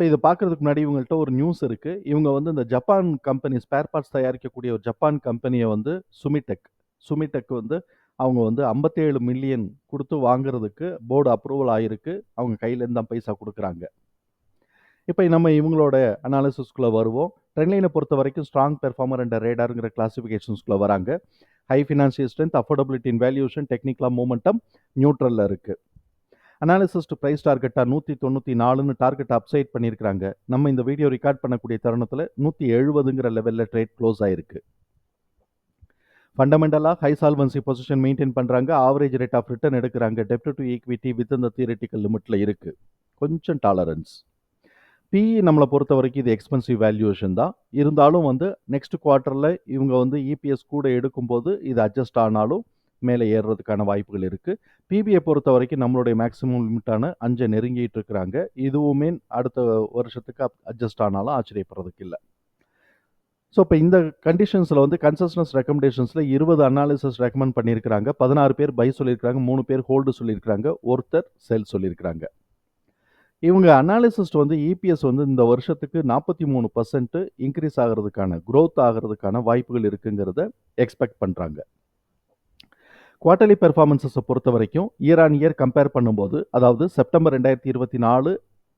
இப்போ இதை பார்க்கறதுக்கு முன்னாடி இவங்கள்ட்ட ஒரு நியூஸ் இருக்குது இவங்க வந்து இந்த ஜப்பான் கம்பெனி ஸ்பேர் பார்ட்ஸ் தயாரிக்கக்கூடிய ஒரு ஜப்பான் கம்பெனியை வந்து சுமிடெக் சுமிடெக் வந்து அவங்க வந்து 57 மில்லியன் கொடுத்து வாங்குறதுக்கு போர்டு அப்ரூவல் ஆகிருக்கு அவங்க கையிலேருந்து தான் பைசா கொடுக்குறாங்க. இப்போ நம்ம இவங்களோட அனாலிசிஸ்குள்ளே வருவோம். ட்ரெண்ட்லைனை பொறுத்த வரைக்கும் ஸ்ட்ராங் பெர்ஃபார்மர் அண்ட் ரேடாருங்கிற கிளாஸிஃபிகேஷன்ஸ்குள்ளே வராங்க. High financial strength affordability in valuation டெக்னிக்கலாக மூமெண்டம் நியூட்ரலில் இருக்குது அனாலிசிஸ்ட் ப்ரைஸ் டார்கெட்டாக நூற்றி தொண்ணூற்றி நாலுன்னு டார்கெட் அப்சைட் பண்ணியிருக்கிறாங்க நம்ம இந்த வீடியோ ரெக்கார்ட் பண்ணக்கூடிய தருணத்தில் நூற்றி எழுபதுங்கிற லெவலில் ட்ரேட் க்ளோஸ் ஆயிருக்கு ஃபண்டமெண்டலாக ஹை சால்வன்சி பொசிஷன் மெயின்டைன் பண்ணுறாங்க ஆவரேஜ் ரேட் ஆஃப் ரிட்டர்ன் எடுக்கிறாங்க. டெப்ட் டு ஈக்விட்டி வித் இந்த தியரட்டிக்கல் லிமிட்டில் இருக்குது கொஞ்சம் டாலரன்ஸ் பிஇ நம்மளை பொறுத்த வரைக்கும் இது எக்ஸ்பென்சிவ் வேல்யூவேஷன் தான். இருந்தாலும் வந்து நெக்ஸ்ட் குவார்ட்டரில் இவங்க வந்து இபிஎஸ் கூட எடுக்கும்போது இது அட்ஜஸ்ட் ஆனாலும் மேலே ஏறுறதுக்கான வாய்ப்புகள் இருக்குது பிபிஐ பொறுத்த வரைக்கும் நம்மளுடைய மேக்ஸிமம் லிமிட்டான அஞ்சை நெருங்கிட்டு இருக்கிறாங்க. இதுவுமே அடுத்த வருஷத்துக்கு அட்ஜஸ்ட் ஆனாலும் ஆச்சரியப்படுறதுக்கு இல்லை. ஸோ இப்போ இந்த கண்டிஷன்ஸில் வந்து கன்சஸ்டன்ஸ் ரெக்கமெண்டேஷன்ஸில் இருபது அனாலிசிஸ் ரெக்கமெண்ட் பண்ணியிருக்கிறாங்க. பதினாறு பேர் பை சொல்லியிருக்கிறாங்க. மூணு பேர் ஹோல்டு சொல்லியிருக்கிறாங்க. ஒருத்தர் செல் சொல்லியிருக்கிறாங்க. இவங்க அனாலிசிஸ்ட் வந்து இபிஎஸ் வந்து இந்த வருஷத்துக்கு நாற்பத்தி மூணு பர்சன்ட் இன்க்ரீஸ் ஆகிறதுக்கான க்ரோத் ஆகிறதுக்கான வாய்ப்புகள் இருக்குங்கிறத எக்ஸ்பெக்ட் பண்ணுறாங்க குவார்டர்லி பெர்ஃபார்மன்ஸஸை பொறுத்த வரைக்கும் இயர் ஆன் இயர் கம்பேர் பண்ணும்போது அதாவது செப்டம்பர் ரெண்டாயிரத்தி இருபத்தி நாலு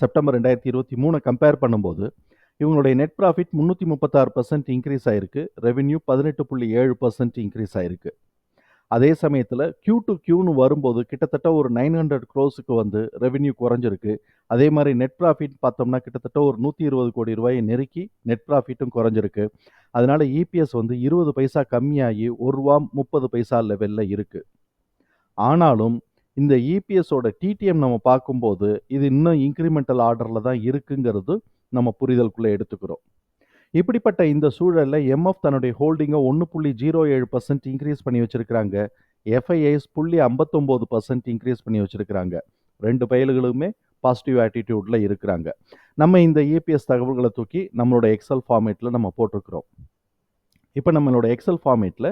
செப்டம்பர் ரெண்டாயிரத்தி இருபத்தி மூணு கம்பேர் பண்ணும்போது இவங்களுடைய நெட் ப்ராஃபிட் முந்நூற்றி முப்பத்தாறு பர்சன்ட் இன்க்ரீஸ் ஆயிருக்கு. ரெவென்யூ பதினெட்டு புள்ளி ஏழு பர்சன்ட் இன்க்ரீஸ் ஆயிருக்கு. அதே சமயத்தில் கியூ டு கியூன்னு வரும்போது கிட்டத்தட்ட ஒரு நைன் ஹண்ட்ரட் க்ரோஸுக்கு வந்து ரெவென்யூ குறைஞ்சிருக்கு. அதே மாதிரி நெட் ப்ராஃபிட் பார்த்தோம்னா கிட்டத்தட்ட ஒரு நூற்றி இருபது கோடி ரூபாயை நெருக்கி நெட் ப்ராஃபிட்டும் குறைஞ்சிருக்கு. அதனால் இபிஎஸ் வந்து இருபது பைசா கம்மியாகி ஒரு ரூபா முப்பது பைசா லெவலில் இருக்குது ஆனாலும் இந்த இபிஎஸோட டிடிஎம் நம்ம பார்க்கும்போது இது இன்னும் இன்க்ரிமெண்டல் ஆர்டரில் தான் இருக்குங்கிறது நம்ம புரிதலுக்குள்ளே எடுத்துக்கிறோம். இப்படிப்பட்ட இந்த சூழலில் எம்எஃப் தன்னுடைய ஹோல்டிங்கை ஒன்று புள்ளி ஜீரோ ஏழு பர்சன்ட் இன்க்ரீஸ் பண்ணி வச்சுருக்கிறாங்க. எஃப்ஐஐஸ் புள்ளி ஐம்பத்தொம்போது பர்சன்ட் இன்க்ரீஸ் பண்ணி வச்சுருக்கிறாங்க. ரெண்டு பயல்களுமே பாசிட்டிவ் ஆட்டிடியூடில் இருக்கிறாங்க. நம்ம இந்த இபிஎஸ் தகவல்களை தூக்கி நம்மளோட எக்ஸல் ஃபார்மேட்டில் நம்ம போட்டிருக்கிறோம். இப்போ நம்மளோட எக்ஸல் ஃபார்மேட்டில்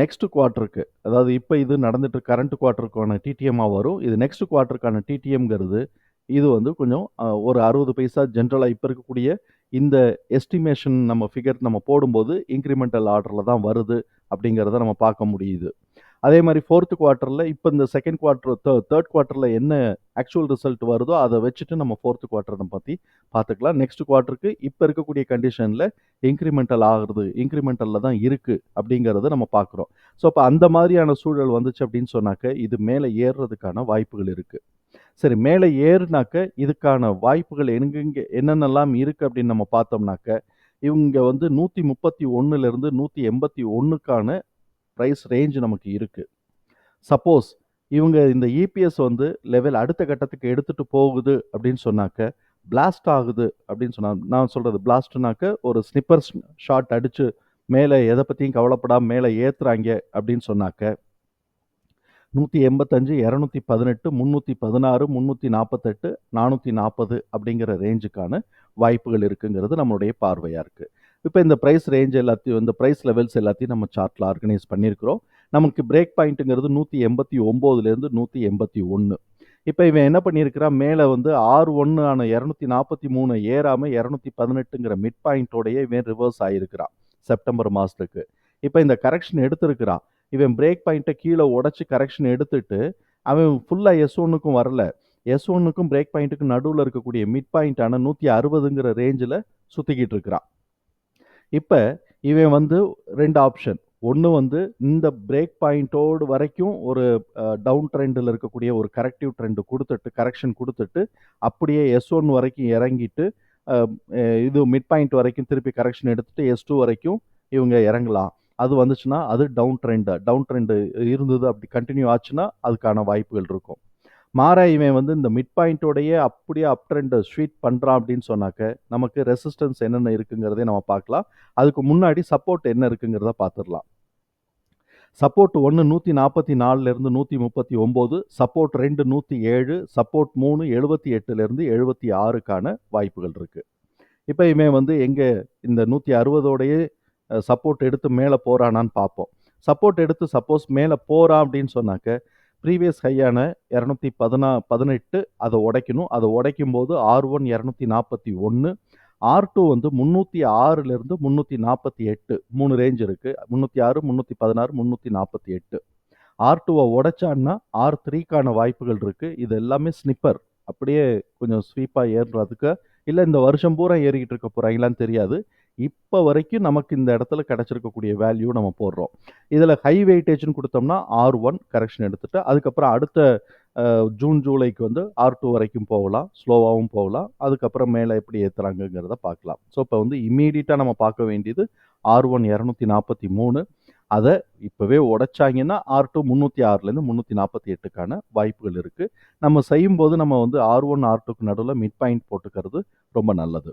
நெக்ஸ்ட் குவார்ட்டருக்கு அதாவது இப்போ இது நடந்துட்டு கரண்ட் குவார்ட்டருக்கான டிடிஎம்மாக வரும். இது நெக்ஸ்ட் குவார்ட்டருக்கான டிடிஎம்ங்கிறது இது வந்து கொஞ்சம் ஒரு அறுபது பைசா ஜென்ரலாக இப்போ இருக்கக்கூடிய இந்த எஸ்டிமேஷன் நம்ம ஃபிகர் நம்ம போடும்போது இன்க்ரிமெண்டல் ஆர்டரில் தான் வருது அப்படிங்கிறத நம்ம பார்க்க முடியுது. அதே மாதிரி ஃபோர்த்து குவார்ட்டரில் இப்போ இந்த செகண்ட் குவார்ட்டர் தேர்ட் குவார்ட்டரில் என்ன ஆக்சுவல் ரிசல்ட் வருதோ அதை வச்சுட்டு நம்ம ஃபோர்த்து குவார்ட்டரை பற்றி பார்த்துக்கலாம். நெக்ஸ்ட் குவார்ட்டருக்கு இப்போ இருக்கக்கூடிய கண்டிஷனில் இன்க்ரிமெண்டல் ஆகுறது இன்க்ரிமெண்டலில் தான் இருக்குது அப்படிங்கிறத நம்ம பார்க்குறோம். ஸோ அப்போ அந்த மாதிரியான சூழல் வந்துச்சு அப்படின்னு சொன்னாக்க இது மேலே ஏறுறதுக்கான வாய்ப்புகள் இருக்குது சரி மேலே ஏறுனாக்க இதுக்கான வாய்ப்புகள் எங்கெங்கே என்னென்னலாம் இருக்குது அப்படின்னு நம்ம பார்த்தோம்னாக்க இவங்க வந்து நூற்றி முப்பத்தி ஒன்றுலேருந்து நூற்றி எண்பத்தி ஒன்றுக்கான ப்ரைஸ் ரேஞ்ச் நமக்கு இருக்குது சப்போஸ் இவங்க இந்த இபிஎஸ் வந்து லெவல் அடுத்த கட்டத்துக்கு எடுத்துகிட்டு போகுது அப்படின்னு சொன்னாக்க பிளாஸ்ட் ஆகுது அப்படின்னு சொன்னா நான் சொல்கிறது பிளாஸ்ட்னாக்க ஒரு ஸ்னிப்பர் ஷாட் அடித்து மேலே எதை பற்றியும் கவலைப்படாமல் மேலே ஏற்றுறாங்க அப்படின்னு சொன்னாக்க நூற்றி எண்பத்தஞ்சு இரநூத்தி பதினெட்டு முந்நூற்றி பதினாறு முந்நூற்றி நாற்பத்தெட்டு நானூற்றி நாற்பது அப்படிங்கிற ரேஞ்சுக்கான வாய்ப்புகள் இருக்குங்கிறது நம்மளுடைய பார்வையாக இருக்குது இப்போ இந்த ப்ரைஸ் ரேஞ்ச் எல்லாத்தையும் இந்த ப்ரைஸ் லெவல்ஸ் எல்லாத்தையும் நம்ம சார்ட்டில் ஆர்கனைஸ் பண்ணியிருக்கிறோம். நமக்கு பிரேக் பாயிண்ட்டுங்கிறது நூற்றி எண்பத்தி ஒம்போதுலேருந்து நூற்றி எண்பத்தி ஒன்று. இப்போ இவன் என்ன பண்ணியிருக்கிறான்? மேலே வந்து ஆறு ஒன்று ஆன இரநூத்தி நாற்பத்தி மூணு ஏறாமல் இரநூத்தி பதினெட்டுங்கிற மிட் பாயிண்ட்டோடைய இவன் ரிவர்ஸ் ஆகியிருக்கிறான். செப்டம்பர் மாதத்துக்கு. இப்போ இந்த கரெக்ஷன் எடுத்திருக்கிறான். இவன் பிரேக் பாயிண்ட்டை கீழே உடச்சி கரெக்ஷன் எடுத்துட்டு அவன் ஃபுல்லாக எஸ் ஒன்னுக்கும் வரல. எஸ் ஒன்னுக்கும் பிரேக் பாயிண்ட்டுக்கும் நடுவில் இருக்கக்கூடிய மிட் பாயிண்ட்டான நூற்றி அறுபதுங்கிற ரேஞ்சில் சுற்றிக்கிட்டு இருக்கிறான். இப்போ இவன் வந்து ரெண்டு ஆப்ஷன் ஒன்று வந்து இந்த பிரேக் பாயிண்ட்டோடு வரைக்கும் ஒரு டவுன் ட்ரெண்டில் இருக்கக்கூடிய ஒரு கரெக்டிவ் ட்ரெண்டு கொடுத்துட்டு கரெக்ஷன் கொடுத்துட்டு அப்படியே எஸ் ஒன் வரைக்கும் இறங்கிட்டு இது மிட் பாயிண்ட் வரைக்கும் திருப்பி கரெக்ஷன் எடுத்துகிட்டு எஸ் டூ வரைக்கும் இவங்க இறங்கலாம். அது வந்துச்சுன்னா அது டவுன் ட்ரெண்டு டவுன் ட்ரெண்டு இருந்தது அப்படி கண்டினியூ ஆச்சுன்னா அதுக்கான வாய்ப்புகள் இருக்கும். மாறாக இவன் வந்து இந்த மிட் பாயிண்ட்டோடையே அப்படியே அப் ட்ரெண்ட் ஸ்வீட் பண்ணுறான் அப்படின்னு சொன்னாக்க நமக்கு ரெசிஸ்டன்ஸ் என்னென்ன இருக்குங்கிறதே நம்ம பார்க்கலாம். அதுக்கு முன்னாடி சப்போர்ட் என்ன இருக்குங்கிறத பார்த்துடலாம். சப்போர்ட் ஒன்று நூற்றி நாற்பத்தி நாலுலேருந்து நூற்றி முப்பத்தி ஒம்பது சப்போர்ட் ரெண்டு நூற்றி ஏழு சப்போர்ட் மூணு எழுபத்தி எட்டுலேருந்து எழுபத்தி ஆறுக்கான வாய்ப்புகள் இருக்குது இப்போ இவன் வந்து எங்கே இந்த நூற்றி அறுபதோடையே சப்போர்ட் எடுத்து மேலே போகிறானான்னு பார்ப்போம். சப்போர்ட் எடுத்து சப்போஸ் மேலே போகிறான் அப்படின்னு சொன்னாக்க ப்ரீவியஸ் ஹையான இரநூத்தி பதினா பதினெட்டு அதை உடைக்கணும். அதை உடைக்கும் போது ஆர் ஒன் இரநூத்தி நாற்பத்தி ஒன்று ஆர் டூ வந்து முந்நூற்றி ஆறுலேருந்து முந்நூற்றி நாற்பத்தி எட்டு மூணு ரேஞ்ச் இருக்குது முந்நூற்றி ஆறு முந்நூற்றி பதினாறு முந்நூற்றி நாற்பத்தி எட்டு. ஆர் டூவை உடைச்சான்னா ஆர் த்ரீக்கான வாய்ப்புகள் இருக்குது இது எல்லாமே ஸ்னிப்பர் அப்படியே கொஞ்சம் ஸ்வீப்பாக ஏறுறதுக்கு இல்லை இந்த வருஷம் பூரா ஏறிக்கிட்டு இருக்க போகிறாங்களான்னு தெரியாது. இப்போ வரைக்கும் நமக்கு இந்த இடத்துல கிடச்சிருக்கக்கூடிய வேல்யூ நம்ம போடுறோம். இதில் ஹை வெயிட்டேஜ்னு கொடுத்தோம்னா ஆர் ஒன் கரெக்ஷன் எடுத்துகிட்டு அதுக்கப்புறம் அடுத்த ஜூன் ஜூலைக்கு வந்து ஆர் டூ வரைக்கும் போகலாம். ஸ்லோவாகவும் போகலாம். அதுக்கப்புறம் மேலே எப்படி ஏற்றுறாங்கங்கிறத பார்க்கலாம். ஸோ இப்போ வந்து இம்மீடியட்டாக நம்ம பார்க்க வேண்டியது ஆர் ஒன் இரநூத்தி நாற்பத்தி மூணு. அதை இப்போவே உடைச்சாங்கன்னா ஆர் டூ முந்நூற்றி ஆறுலேருந்து முந்நூற்றி நாற்பத்தி எட்டுக்கான வாய்ப்புகள் இருக்குது நம்ம செய்யும்போது நம்ம வந்து ஆர் ஒன் ஆர் டூக்கு நடுவில் மிட் பாயிண்ட் போட்டுக்கிறது ரொம்ப நல்லது.